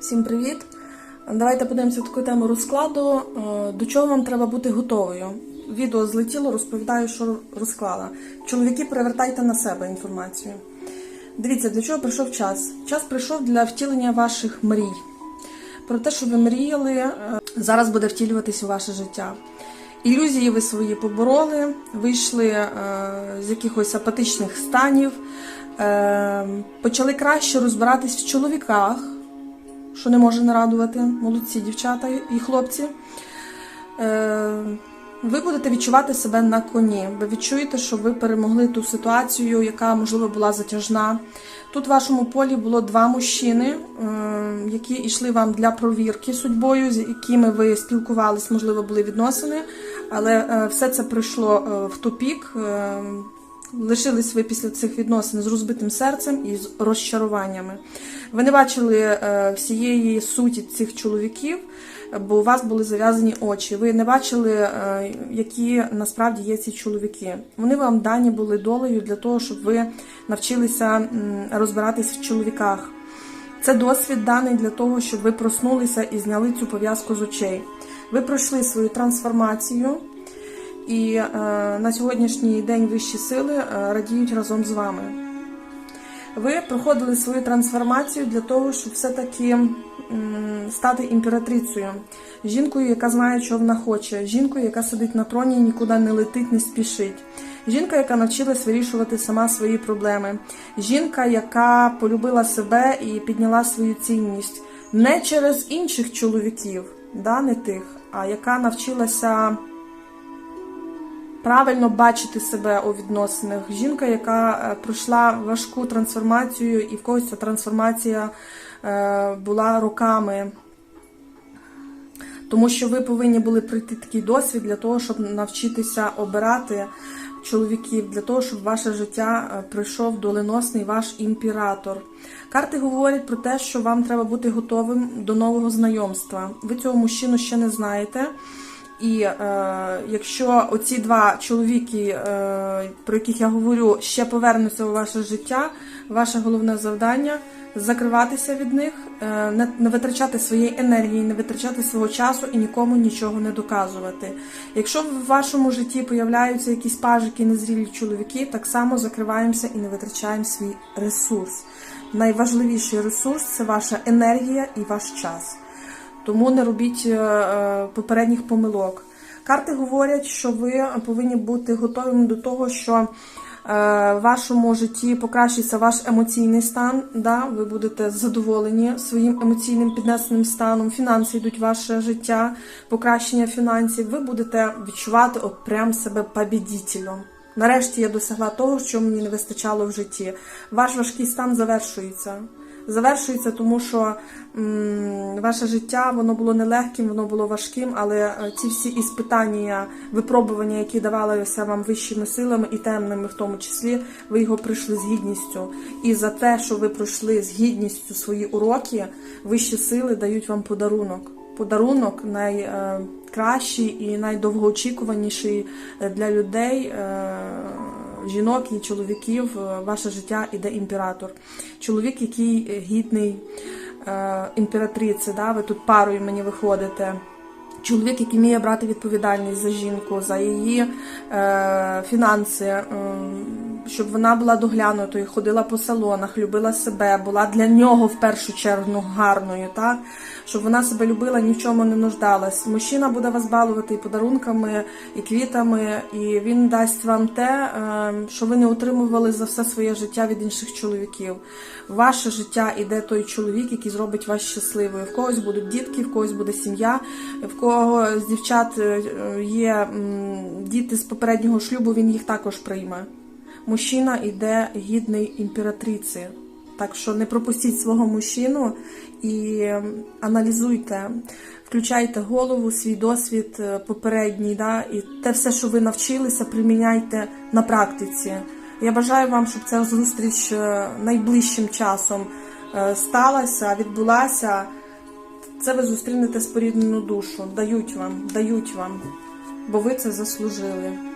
Всім привіт! Давайте подивимося таку тему розкладу. Е, До чого вам треба бути готовою? Відео злетіло, розповідаю, що розклала. Чоловіки, привертайте на себе інформацію. Дивіться, для чого прийшов час. Час прийшов для втілення ваших мрій. Про те, що ви мріяли, е, зараз буде втілюватись у ваше життя. Ілюзії ви свої побороли, вийшли е, з якихось апатичних станів, почали краще розбиратись в чоловіках, що не може не радувати, молодці дівчата і хлопці. Е, ви будете відчувати себе на коні. Ви відчуєте, що ви перемогли ту ситуацію, яка, можливо, була затяжна. Тут в вашому полі було два мужчини, е, які йшли вам для провірки судьбою, з якими ви спілкувались, можливо, були відносини, але е, все це прийшло в тупік. Лишились ви після цих відносин з розбитим серцем і з розчаруваннями. Ви не бачили е, всієї суті цих чоловіків, бо у вас були зав'язані очі. Ви не бачили, е, які насправді є ці чоловіки. Вони вам дані були долею для того, щоб ви навчилися розбиратись в чоловіках. Це досвід даний для того, щоб ви проснулися і зняли цю пов'язку з очей. Ви пройшли свою трансформацію. І е, на сьогоднішній день вищі сили е, радіють разом з вами. Ви проходили свою трансформацію для того, щоб все-таки стати імператрицею, жінкою, яка знає, що вона хоче, жінкою, яка сидить на троні і нікуди не летить, не спішить. Жінка, яка навчилась вирішувати сама свої проблеми. Жінка, яка полюбила себе і підняла свою цінність не через інших чоловіків, да, не тих, а яка навчилася правильно бачити себе у відносинах. Жінка, яка е, пройшла важку трансформацію, і в когось ця трансформація е, була роками. Тому що ви повинні були пройти такий досвід для того, щоб навчитися обирати чоловіків, для того, щоб ваше життя е, пройшов доленосний ваш імператор. Карти говорять про те, що вам треба бути готовим до нового знайомства. Ви цього мужчину ще не знаєте. І е, якщо оці два чоловіки, е, про яких я говорю, ще повернуться у ваше життя, ваше головне завдання закриватися від них, е, не, не витрачати своєї енергії, не витрачати свого часу і нікому нічого не доказувати. Якщо в вашому житті появляються якісь пажики, незрілі чоловіки, так само закриваємося і не витрачаємо свій ресурс. Найважливіший ресурс це ваша енергія і ваш час. Тому не робіть е, е, попередніх помилок. Карти говорять, що ви повинні бути готовими до того, що е, в вашому житті покращиться ваш емоційний стан. Да? Ви будете задоволені своїм емоційним піднесеним станом, фінанси йдуть в ваше життя, покращення фінансів. Ви будете відчувати от прям себе побідітелем. Нарешті я досягла того, що мені не вистачало в житті. Ваш важкий стан завершується завершується, тому що м, ваше життя воно було нелегким, воно було важким, але е, ці всі іспитання, випробування, які давалися вам вищими силами і темними, в тому числі, ви його пройшли з гідністю. І за те, що ви пройшли з гідністю свої уроки, вищі сили дають вам подарунок. Подарунок найкращий і найдовгоочікуваніший для людей. Е, жінок і чоловіків е, ваше життя іде імператор. Чоловік, який гідний е, імператриці, да? ви тут парою мені виходите. Чоловік, який вміє брати відповідальність за жінку, за її е, фінанси, е, щоб вона була доглянутою, ходила по салонах, любила себе, була для нього в першу чергу гарною, так? щоб вона себе любила, ні в чому не нуждалась. Мужчина буде вас балувати і подарунками, і квітами, і він дасть вам те, е, що ви не отримували за все своє життя від інших чоловіків. Ваше життя іде той чоловік, який зробить вас щасливою. В когось будуть дітки, в когось буде сім'я, в кого з дівчат е, є діти з попереднього шлюбу, він їх також прийме. Мужчина йде гідний імператриці. Так що не пропустіть свого мужчину і аналізуйте, включайте голову, свій досвід е, попередній, да, і те все, що ви навчилися, приміняйте на практиці. Я бажаю вам, щоб ця зустріч е, найближчим часом е, сталася, відбулася. Це ви зустрінете споріднену душу. Дають вам, дають вам, бо ви це заслужили.